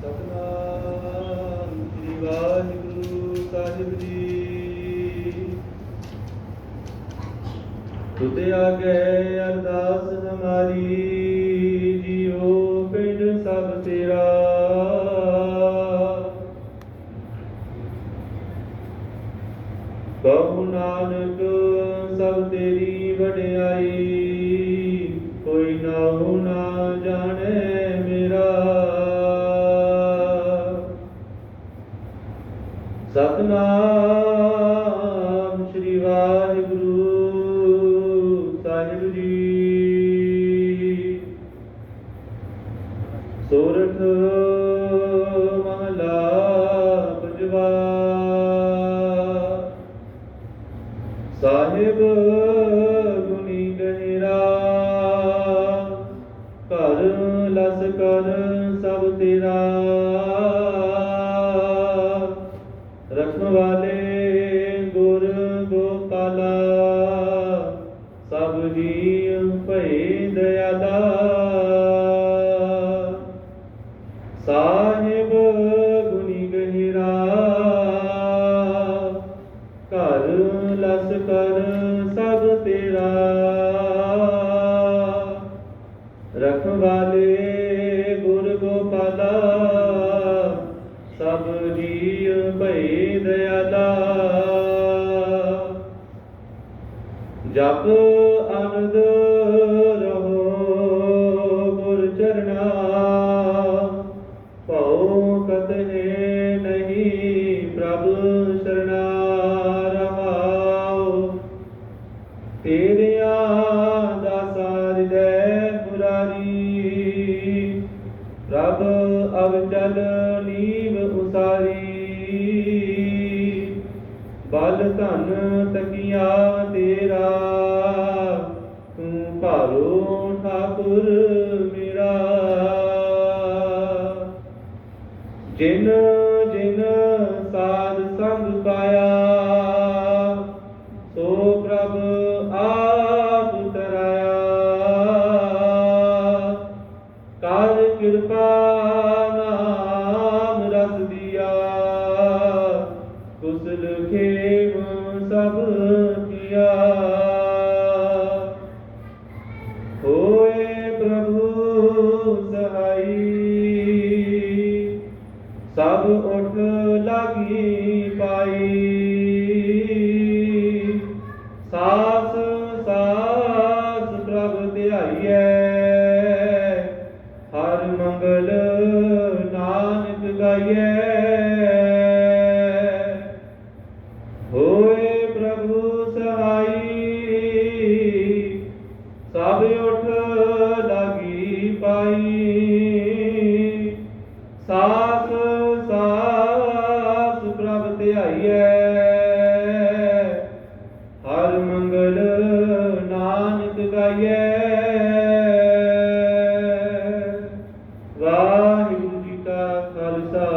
ਸਤਨਾਮ ਸ੍ਰੀ ਵਾਹਿਗੁਰੂ ਸਾਹਿਬ ਜੀ ਤੁਧ ਆਗੇ ਅਰਦਾਸ ਹਮਾਰੀ ਜੀਉ ਪਿੰਡ ਸਭ ਤੇਰਾ ਕਹੂ ਨਾਨਕ ਸਭ ਤੇਰੀ ਵਡਿਆਈ। ਕੋਈ ਨਾਹੂ ਨਾ ਜਾਣੇ ਮੇਰਾ। ਸਤਨਾਮ ਸਾਹਿਬ ਗੁਣੀ ਗਹਿਰਾ। ਘਰ ਲਸ ਕਰ ਸਭ ਤੇਰਾ। ਰਖਣ ਵਾਲੇ ਗੁਰ ਗੋਪਾਲਾ। ਸਭ ਜੀ ਭਈ ਦਇਆਲਾ ਸਾਹਿਬ ਘਰ ਲਸ ਕਰ ਸਭ ਤੇਰਾ। ਰਖਵਾਲੇ ਗੁਰ ਗੋਪਾਲਾ, ਸਭ ਜੀਅ ਭਈ ਦਇਆਲਾ। ਜਪ ਅਨੰਦ ਰਹੋ ਗੁਰ ਚਰਣਾ, ਭਉ ਕਤਹਿ ਨਹੀਂ ਪ੍ਰਭ ਸਰਣਾ। ਮੁਰਾਰੀ। ਪ੍ਰਭ ਅਵਚਲ ਨੀਵ ਉਸਾਰੀ। ਬਲ ਧਨ ਤਕੀਆ ਤੇਰਾ। ਤੂੰ ਭਾਰੋ ਠਾਕੁਰ ਮੇਰਾ। ਜਿਨ ਜਿਨ ਕੀਆ। ਖੇਮ ਸਭ ਕੀਆ। ਹੋਏ ਪ੍ਰਭੂ ਸਹਾਈ। ਸਭ ਉਠ ਲਾਗੀ ਪਾਈ। ਸਾਸ ਸਾਸ ਪ੍ਰਭ ਧਿਆਈਐ। ਹਰ ਮੰਗਲ ਨਾਨਕ ਗਾਇਏ ਵਾਹਿਗੁਰੂ ਜੀ ਕਾ ਖਾਲਸਾ।